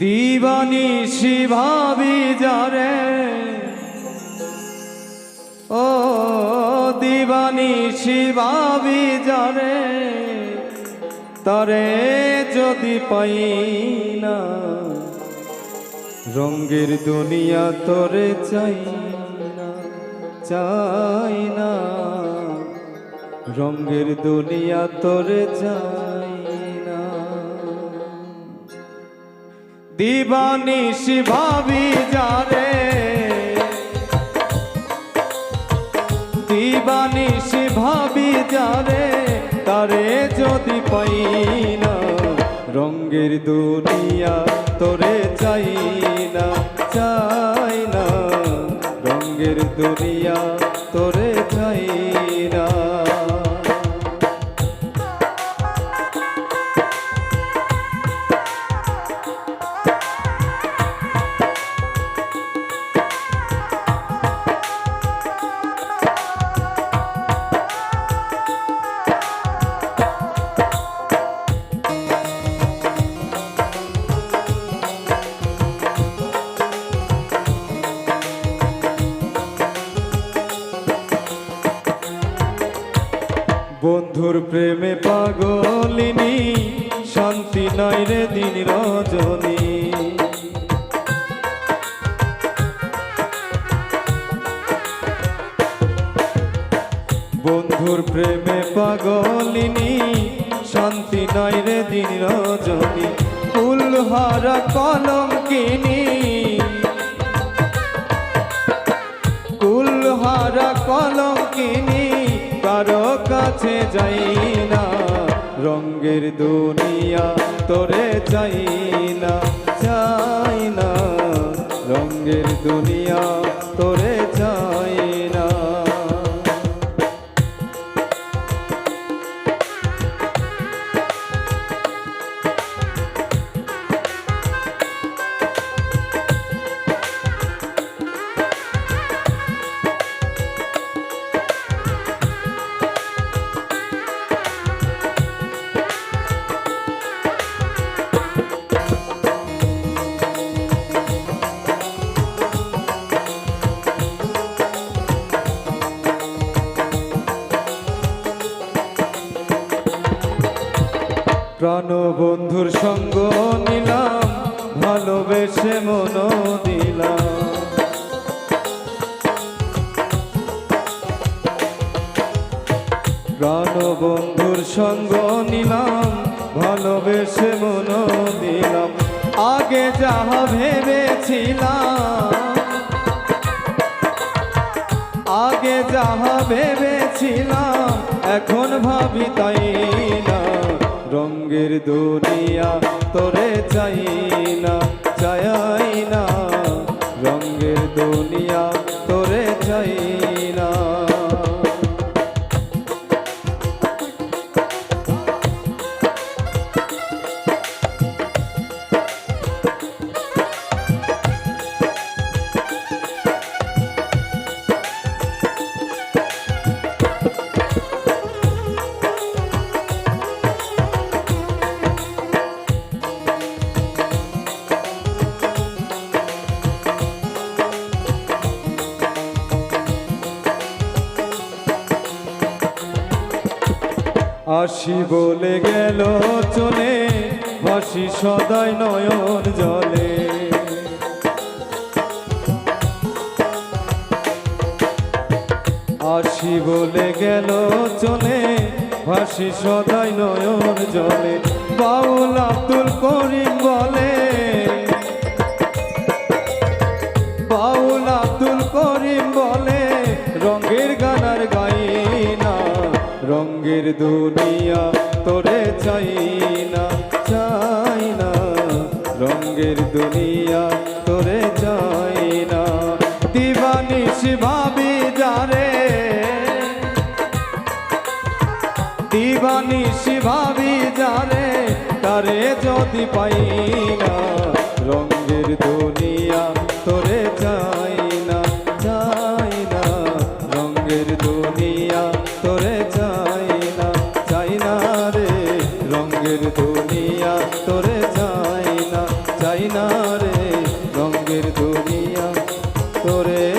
দিবানিশি ভাবি যারে। ও দিবানিশি ভাবি যারে। তারে যদি পাই না, রঙ্গের দুনিয়া তোরে চাই না চাই না। রঙ্গের দুনিয়া তোরে চাই দিবানিশি ভাবি যারে। দিবানিশি ভাবি যারে, তারে যদি পাই না রঙ্গের দুনিয়া তোরে চাই না চাই না রঙ্গের দুনিয়া তোরে চাই বন্ধুর প্রেমে পাগলিনী, শান্তি নাই রে দিন রজনী। বন্ধুর প্রেমে পাগলিনী, শান্তি নাই রে দিন রজনী। ফুলহারা কলম কিনি রঙ্গের দুনিয়া তোরে চাই না চাই না। রঙ্গের দুনিয়া তোরে প্রাণবন্ধুর সঙ্গ নিলাম, ভালোবেসে মন দিলাম। প্রাণবন্ধুর সঙ্গ নিলাম, ভালোবেসে মন দিলাম। আগে যাহা ভেবেছিলাম, আগে যাহা ভেবেছিলাম, এখন ভাবি তাই না। রঙ্গের দুনিয়া তোরে চাই। আসি বলে গেল চলে ভাসি সদাই নয়ন জলে। আসি বলে গেল চলে ভাসি সদাই নয়ন জলে। বাউল আব্দুল করিম বলে দুনিয়া, তোরে চাই না চাই না রঙের দুনিয়া, তোরে চাই না দিবানিস ভাবি যারে। দিবানিস ভাবি যারে, তারে যদি পাই না রঙের দুনিয়া, তোরে চাই না চাই না রঙের দুনিয়া, তোরে রে রঙ্গের দুনিয়া তোরে